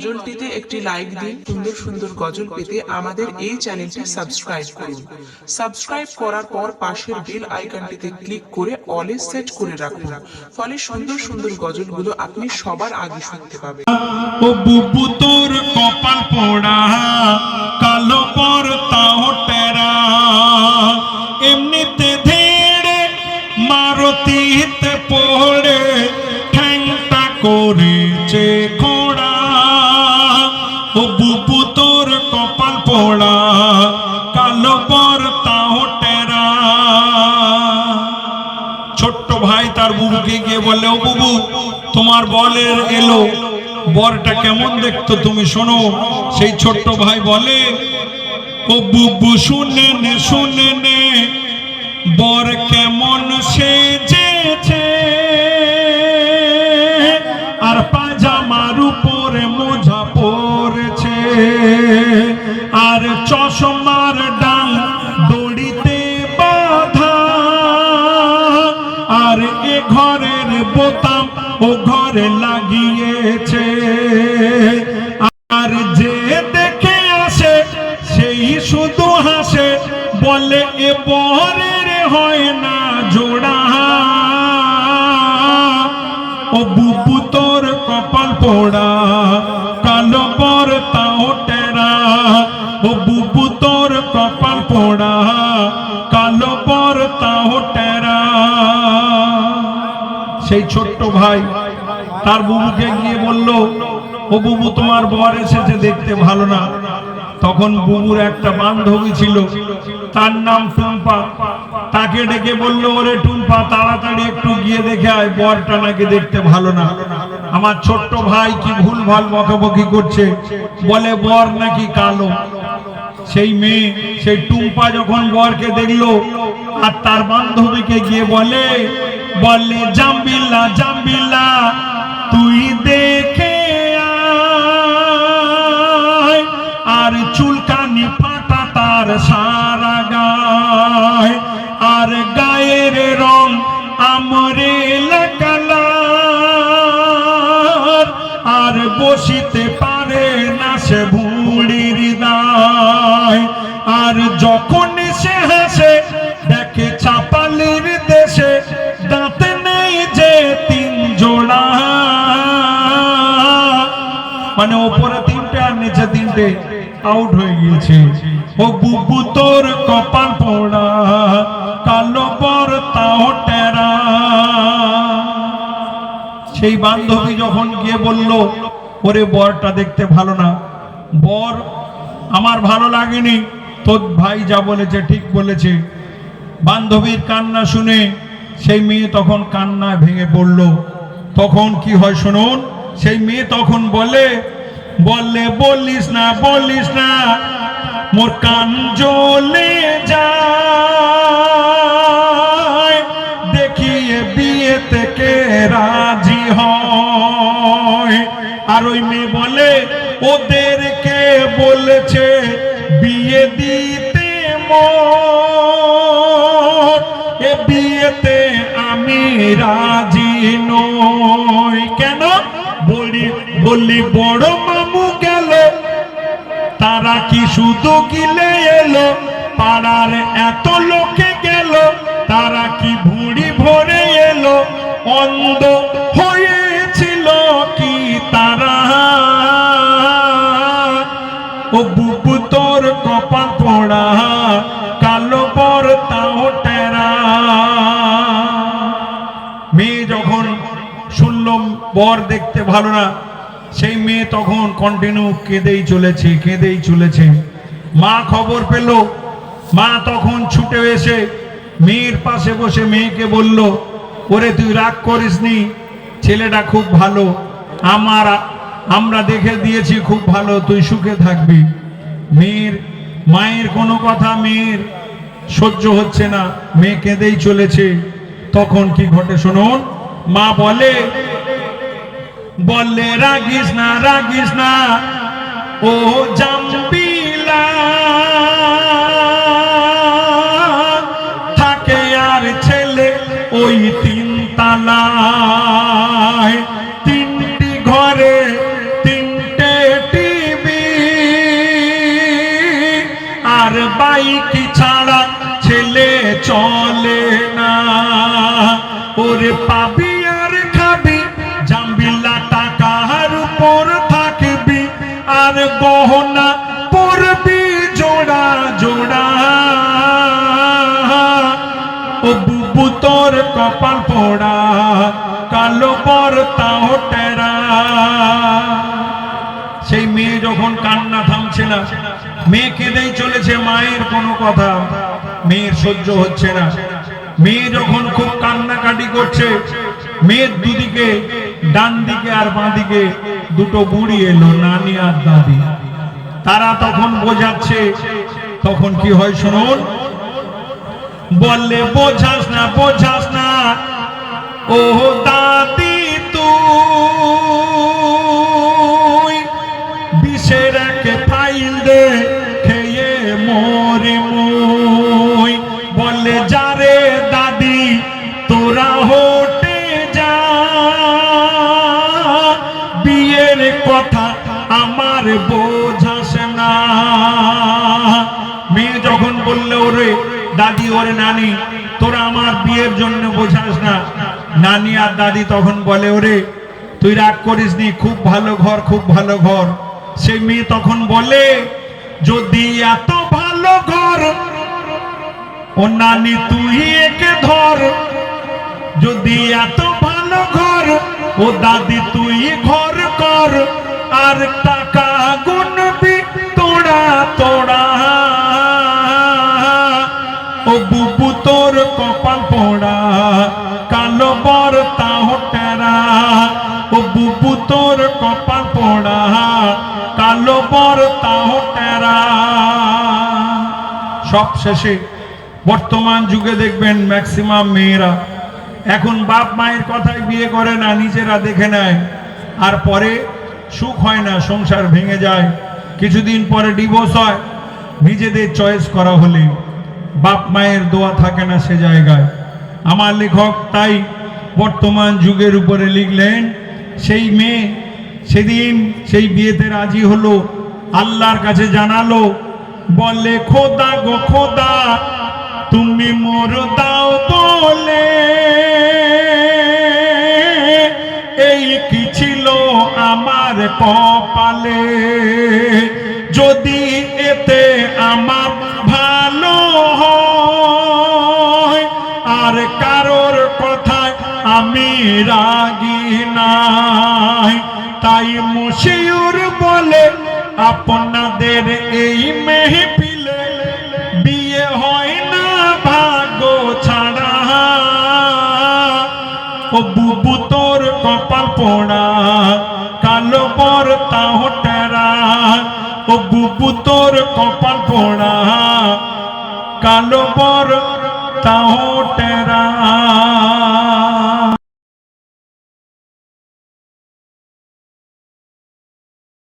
গজলটিতে একটি লাইক দিন। সুন্দর সুন্দর গজল পেতে আমাদের এই চ্যানেলটি সাবস্ক্রাইব করুন। সাবস্ক্রাইব করার পর পাশের বেল আইকনটিতে ক্লিক করে অলে সেট করে রাখুন। ফলে সুন্দর সুন্দর গজলগুলো আপনি সবার আগে শুনতে পাবেন। ও তোমার বলের এলো, বরটা কেমন দেখতো তুমি শোনো। সেই ছোট্ট ভাই বলে বর কেমন সেজেছে। আর পাজামার উপরে মোজা পরেছে। আর চশমার ডাং দড়িতে বাঁধা। আর এ ঘরের বোতাম ও ঘরে লাগিয়েছে। আর যে দেখে আসে, সেই শুধু হাসে। বলে, এ বরের হয় না জোড়া। ও বুপু তোর কপাল পোড়া। সেই ছোট্ট ভাই, তার বুবুকে গিয়ে বলল, ও বুবু, তোমার বর এসেছে দেখতে ভালো না। তখন বুবুর একটা বান্ধবী ছিল, তার নাম টুম্পা। তাকে ডেকে বলল, ওরে টুম্পা, তাড়াতাড়ি একটু গিয়ে দেখে আয়, বরটা নাকি দেখতে ভালো না। আমার ছোট্ট ভাই কি ভুল ভালো বকাবকি করছে? বলে, বর নাকি কালো। সেই মেয়ে, সেই টুম্পা যখন বরকে দেখল, আর তার বান্ধবীকে গিয়ে বলে বলে জাম্বিল্লা জাম্বিল্লা তুই দেখে আর চুলকানি ফাটা তার সারা গায়। আর গায়ের রং আমরে লাকালার আর বসিতে পারে না সে ভুড়ির মানে ওপরে তিনটে আর নিচে তিনটে আউট হয়ে গিয়েছে। ও বুবু তোর কপাল পোড়া, কালো বর তাও টেরা। সেই বান্ধবী যখন গিয়ে বলল, ওরে বরটা দেখতে ভালো না। বর, আমার ভালো লাগেনি। তোর ভাই যা বলেছে, ঠিক বলেছে। বান্ধবীর কান্না শুনে সেই মেয়ে তখন কান্না ভেঙে পড়ল। তখন কি হয় শুনুন সেই মেয়ে তখন বলে বললে বলিস না বলিস না, মোর কান জ্বলে যায়। দেখিয়ে বিয়ে থেকে রাজি হয়? আর ওই মেয়ে বলে, ওদেরকে বলেছে বিয়ে দিতে মোর এ বিয়েতে আমি রাজি কেন বলি বড় মামু গেল। তারা কি শুধু গিলে এলো? পাড়ার এত লোকে গেল। তারা কি ভুড়ি ভরে এলো? অন্ধ হয়েছিল কি তারা? ও বুবু তোর কপাল পোড়া, কালো পর তাও টেরা। মেয়ে যখন শুনলাম বর দেখতে ভালো না তখন কন্টিনিউ কেঁদেই চলেছে কেঁদেই চলেছে। মা খবর পেল, মা তখন ছুটে এসে মেয়ের পাশে বসে মেয়েকে বলল, ওরে তুই রাগ করিসনি, ছেলেটা খুব ভালো। আমার আমরা দেখে দিয়েছি খুব ভালো, তুই সুখে থাকবি। মেয়ের, মায়ের কোনো কথা মেয়ের সহ্য হচ্ছে না, মেয়ে কেঁদেই চলেছে। তখন কি ঘটে শুনুন, মা বলে বলে রাগিস না রাগিস না, ও জাম্পিলা থাকে আর ছেলে ওই তিন তালায় তিনটি ঘরে, তিনটে টিভি। আর বাইক ছাড়া ছেলে চলে জোড়া ও বুবু তোর কপাল পোড়া কালো পর তাও টেরা সেই মেয়ে যখন কান্না থামছে না, মেয়ে কেঁদেই চলেছে মায়ের কোনো কথা, মেয়ের সহ্য হচ্ছে না। মেয়ে যখন খুব কান্নাকাটি করছে, মেয়ের দুদিকে, ডান দিকে আর বাঁ দিকে দুটো বুড়ি এলো, নানি আর দাদি। তারা তখন বোঝাচ্ছে তখন কি হয় শুনুন? বললে, বোঝাস না বোঝাস না। ও দাদি তুই। বিষের এক ফাইল দে, খেয়ে মরি মুই। বলে যারে দাদি, তোরা হোটে যা। বিয়ের কথা আমার বোঝাস ওরে নানি, তোরা আমার বিয়ের জন্য বোঝাস না। নানি আর দাদি তখন বলে, ওরে, তুই রাগ করিস নি খুব ভালো ঘর, খুব ভালো ঘর। সেই মেয়ে তখন বলে, যদি এত ভালো ঘর, ও নানি, তুই একে ধর। যদি এত ভালো ঘর, ও দাদি, তুই ঘর কর। আর টাকা কালো বর তাও টেরা, ও বুবু তোর পোড়া, কালো বর তাও টেরা। সব শেষে বর্তমান যুগে দেখবেন ম্যাক্সিমাম মেয়েরা এখন বাপ মায়ের কথাই বিয়ে করে না, নিজেরা দেখে নেয়। আর পরে সুখ হয় না, সংসার ভেঙে যায়। কিছুদিন পরে ডিভোর্স হয়। নিজেদের চয়েস করা হলে বাপ মায়ের দোয়া থাকে না সে জায়গায়। আমার লেখক তাই বর্তমান যুগের উপরে লিখলেন, সেই মেয়ে সেদিন সেই বিয়েতে রাজি হলো, আল্লাহর কাছে জানালো, বলে, খোদা গো খোদা, তুমি মোর দাও বলে। এই কি ছিল আমার কপালে? যদি এতে আমার রাগি নাই। তাই মুশিউর বলে, আপনাদের এই মেহফিলে বিয়ে হয় না, ভাগ্য ছাড়া। ও বুবু তোর কপাল পোড়া, কালো বর তাও ও বুবু তোর কপাল পোড়া, কালো বর তাও